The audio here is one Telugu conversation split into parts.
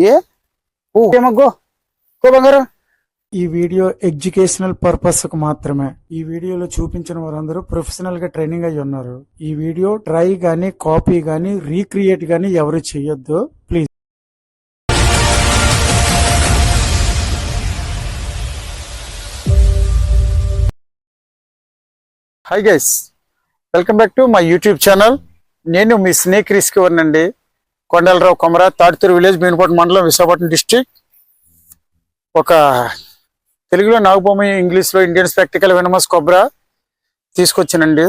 ఏ? బంగారం. ఈ వీడియో ఎడ్యుకేషనల్ పర్పస్కు మాత్రమే. ఈ వీడియోలో చూపించిన వారందరూ ప్రొఫెషనల్గా ట్రైనింగ్ అయి ఉన్నారు. ఈ వీడియో ట్రై గానీ కాపీ గానీ రీక్రియేట్ గానీ ఎవరు చేయొద్దు. Please. Hi guys welcome back to my YouTube channel నేను మీ స్నేక్ రిస్కవర్ నండి కొండలరావు కొమర తాడితూరు విలేజ్ మీనపట్నం మండలం విశాఖపట్నం డిస్టిక్ ఒక తెలుగులో నాగభూమి ఇంగ్లీష్లో ఇండియన్ స్పెక్టికల్ వినమస్ కొబ్బరా తీసుకొచ్చానండి.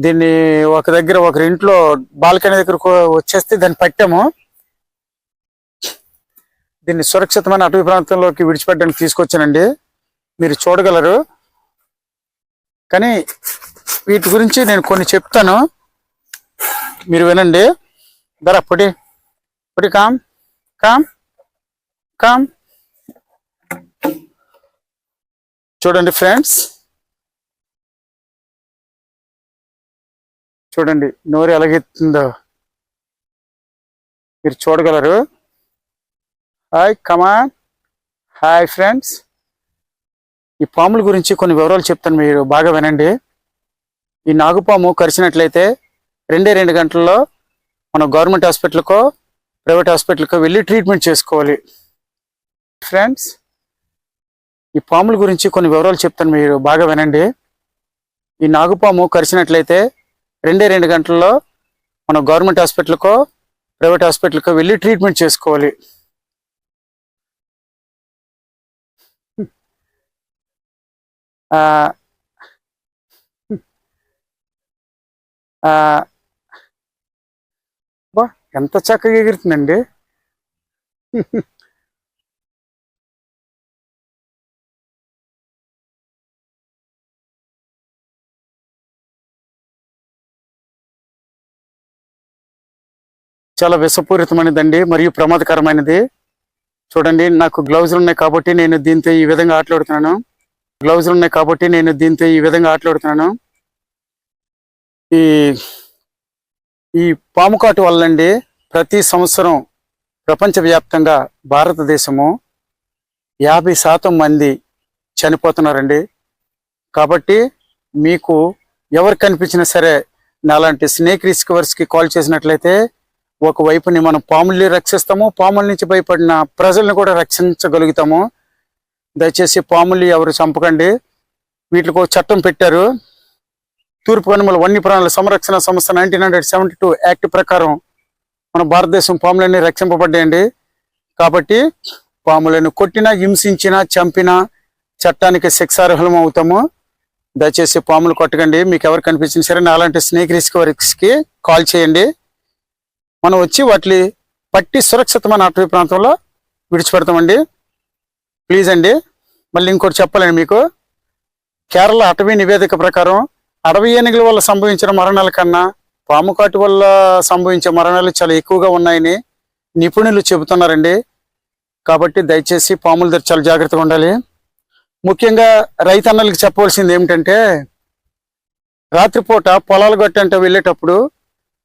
దీన్ని ఒక దగ్గర ఒకరి ఇంట్లో బాల్కనీ దగ్గరకు వచ్చేస్తే దాన్ని పట్టాము. దీన్ని సురక్షితమైన అటవీ ప్రాంతంలోకి విడిచిపెట్టడానికి తీసుకొచ్చానండి. మీరు చూడగలరు. కానీ వీటి గురించి నేను కొన్ని చెప్తాను. మీరు వినండి. ధర పొడి పొడి కామ్ కామ్ కామ్ చూడండి ఫ్రెండ్స్ చూడండి నోరు ఎలాగెత్తుందో. మీరు చూడగలరు. హాయ్ కమాన్ హాయ్ ఫ్రెండ్స్ ఈ పాముల గురించి కొన్ని వివరాలు చెప్తాను మీరు బాగా వినండి. ఈ నాగుపాము కరిచినట్లయితే రెండే రెండు గంటల్లో మనం గవర్నమెంట్ హాస్పిటల్కో ప్రైవేట్ హాస్పిటల్కో వెళ్ళి ట్రీట్మెంట్ చేసుకోవాలి. ఫ్రెండ్స్ ఈ పాముల గురించి కొన్ని వివరాలు చెప్తాను మీరు బాగా వినండి. ఈ నాగుపాము కరిచినట్లయితే రెండే రెండు గంటల్లో మనం గవర్నమెంట్ హాస్పిటల్కో ప్రైవేట్ హాస్పిటల్కో వెళ్ళి ట్రీట్మెంట్ చేసుకోవాలి. ఆ ఎంత చక్కగా ఎగురుతుందండి. చాలా విషపూరితమైనదండి మరియు ప్రమాదకరమైనది. చూడండి నాకు గ్లౌజులు ఉన్నాయి కాబట్టి నేను దీంతో ఈ విధంగా ఆటలాడుతున్నాను. గ్లౌజులు ఉన్నాయి కాబట్టి నేను దీంతో ఈ విధంగా ఆటలాడుతున్నాను. ఈ ఈ పాము కాటు వల్లండి ప్రతి సంవత్సరం ప్రపంచవ్యాప్తంగా భారతదేశము యాభై శాతం మంది చనిపోతున్నారండి. కాబట్టి మీకు ఎవరు కనిపించినా సరే నాలాంటి స్నేక్ రిస్కవర్స్కి కాల్ చేసినట్లయితే ఒక వైపుని మనం పాముల్ని రక్షిస్తాము పాముల నుంచి భయపడిన ప్రజల్ని కూడా రక్షించగలుగుతాము. దయచేసి పాముల్ని ఎవరు చంపకండి. వీటికి ఒక చట్టం పెట్టారు. తూర్పు కనుమల వన్యప్రాణుల సంరక్షణ సంస్థ nineteen hundred seventy two act ప్రకారం మన భారతదేశం పాములన్నీ రక్షింపబడ్డాయండి. కాబట్టి పాములను కొట్టినా హింసించినా చంపినా చట్టానికి శిక్షార్హులం అవుతాము. దయచేసి పాములు కొట్టకండి. మీకు ఎవరు కనిపించిన సరే అలాంటి స్నేక్ రిస్క్కి కాల్ చేయండి. మనం వచ్చి వాటిని పట్టి సురక్షితమైన అటవీ ప్రాంతంలో విడిచిపెడతామండి. ప్లీజ్ అండి. మళ్ళీ ఇంకోటి చెప్పాలండి మీకు. కేరళ అటవీ నివేదిక ప్రకారం అడవి ఏనుగుల వల్ల సంభవించిన మరణాల కన్నా పాము కాటు వల్ల సంభవించే మరణాలు చాలా ఎక్కువగా ఉన్నాయని నిపుణులు చెబుతున్నారండి. కాబట్టి దయచేసి పాముల దగ్గర చాలా జాగ్రత్తగా ఉండాలి. ముఖ్యంగా రైతన్నలకు చెప్పవలసింది ఏమిటంటే రాత్రిపూట పొలాలు గట్టంటే వెళ్ళేటప్పుడు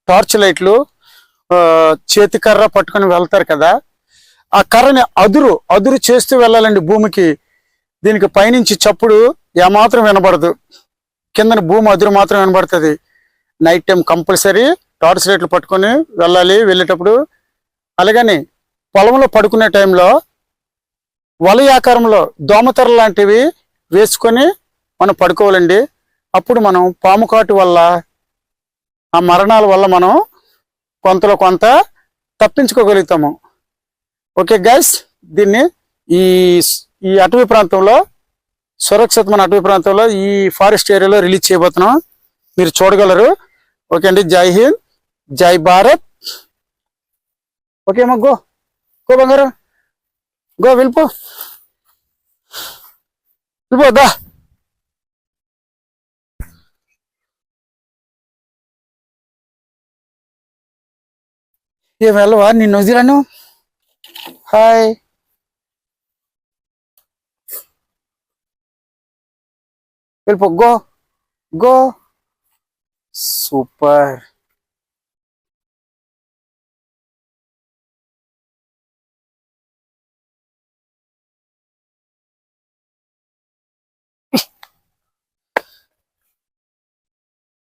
టార్చ్ లైట్లు చేతికర్ర చేతి కర్ర పట్టుకొని వెళ్తారు కదా. ఆ కర్రని అదురు అదురు చేస్తూ వెళ్ళాలండి భూమికి. దీనికి పైనుంచి చప్పుడు ఏమాత్రం వినబడదు. కింద భూమి అదురు మాత్రం కనబడుతుంది. నైట్ టైం కంపల్సరీ టార్చ్ లైట్లు పట్టుకొని వెళ్ళాలి వెళ్ళేటప్పుడు. అలాగని పొలంలో పడుకునే టైంలో వలయ ఆకారంలో దోమతెర లాంటివి వేసుకొని మనం పడుకోవాలండి. అప్పుడు మనం పాము కాటు వల్ల ఆ మరణాల వల్ల మనం కొంతలో కొంత తప్పించుకోగలుగుతాము. ఓకే గైస్ దీన్ని ఈ ఈ అటవీ ప్రాంతంలో సురక్షితమైన అటవీ ప్రాంతంలో ఈ ఫారెస్ట్ ఏరియాలో రిలీజ్ చేయబోతున్నాం. మీరు చూడగలరు. ఓకే అండి జై హింద్ జై భారత్. ఓకే అమ్మా గో గో బంగారు. గో వెళ్ళిపో వెళ్ళిపోద్దా ఏం వెళ్ళవా? నిన్ను వదిలాను హాయ్. వెళ్ళిపో గో గో సూపర్